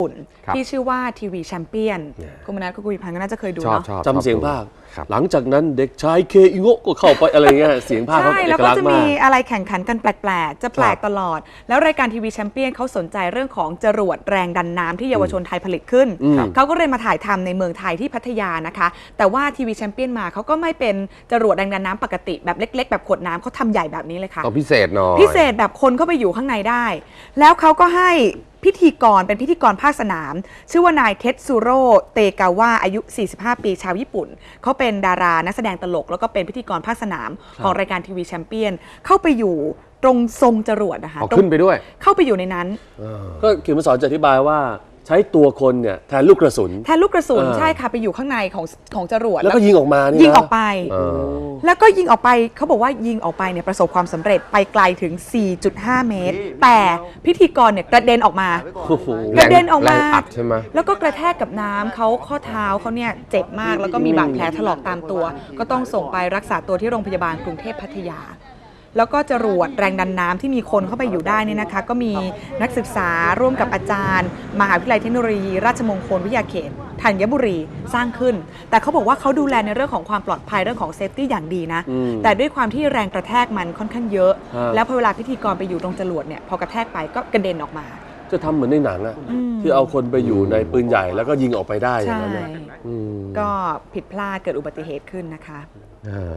ปุ่นครับที่ชื่อว่าทีวีแชมเปี้ยนเนี่ยคุณมนัสคุณกุยพันธ์ก็น่าจะเคยดูชอบเนาะชอบจำเสียงภาคครับหลังจากนั้นเด็กชายเคอิโงะก็เข้าไปอะไรเงี้ยเสียงภาคเขาใช่เอแล้วกก็ลักษจะณ์มามีกอะไรแข่งขันกันแปลกๆ จะแปลกครับตลอด แล้วรายการทีวีแชมเปี้ยนเขาสนใจเรื่องของจรวดแรงดันน้ำที่เยาวชนไทยผลิตขึ้นอืมเขาก็เลยมาถ่ายทำในเมืองไทยที่พัทยานะคะ แต่ว่าทีวีแชมเปี้ยนมาเขาก็ไม่เป็นจรวดแรงดันน้ำปกติแบบเล็ก ๆ แบบขวดน้ำเขาทำใหญ่แบบนี้เลยค่ะต้องพิเศษหน่อยพิเศษแบบคนเข้าไปอยู่ข้างในได้ แล้วเขาก็ให้ พิธีกรเป็นพิธีกรภาคสนาม ชื่อว่านายเทสซูโร่เตกาวะอายุ 45 ปีชาวญี่ปุ่น เขาเป็นดารานักแสดงตลก แล้วก็เป็นพิธีกรภาคสนามของรายการทีวีแชมเปี้ยนเข้าไปอยู่ตรงทรงจรวดนะคะเอาตรงขึ้นไปด้วย เข้าไปอยู่ในนั้น ก็เขียนมาสอนจะอธิบายว่าใช้ตัวคนเนี่ยแทนลูกกระสุน แทนลูกกระสุนเออ ใช่ค่ะไปอยู่ข้างในของของจรวดแล้วก็ยิงออกมานี่นะยิงออกไป เออ แล้วก็ยิงออกไปเขาบอกว่ายิงออกไปเนี่ยประสบความสำเร็จไปไกลถึง 4.5 เมตร แต่พิธีกรเนี่ยกระเด็นออกมา โอ้โห กระเด็นออกมา แรงอัดใช่ไหม แล้วก็กระแทกกับน้ำเขาข้อเท้าเขาเนี่ยเจ็บมากแล้วก็มีบาดแผลถลอกตามตัว ก็ต้องส่งไปรักษาตัวที่โรงพยาบาลกรุงเทพพัทยา แล้วก็จรวดแรงดันน้ำที่มีคนเข้าไปอยู่ได้เนี่ยนะคะ ก็มีนักศึกษาร่วมกับอาจารย์ มหาวิทยาลัยเทคโนโลยี ราชมงคลวิทยาเขตธัญบุรีสร้างขึ้น แต่เขาบอกว่าเขาดูแลในเรื่องของความปลอดภัยเรื่องของเซฟตี้อย่างดีนะ อืมแต่ด้วยความที่แรงกระแทกมันค่อนข้างเยอะ ฮะ แล้วพอเวลาพิธีกรไปอยู่ตรงจรวดเนี่ยพอกระแทกไปก็กระเด็นออกมา จะทำเหมือนในหนังอะอืม ที่เอาคนไปอยู่ในปืนใหญ่แล้วก็ยิงออกไปได้อย่างใช่นั้นอะอืมก็ผิดพลาดเกิดอุบัติเหตุขึ้นนะคะอ่า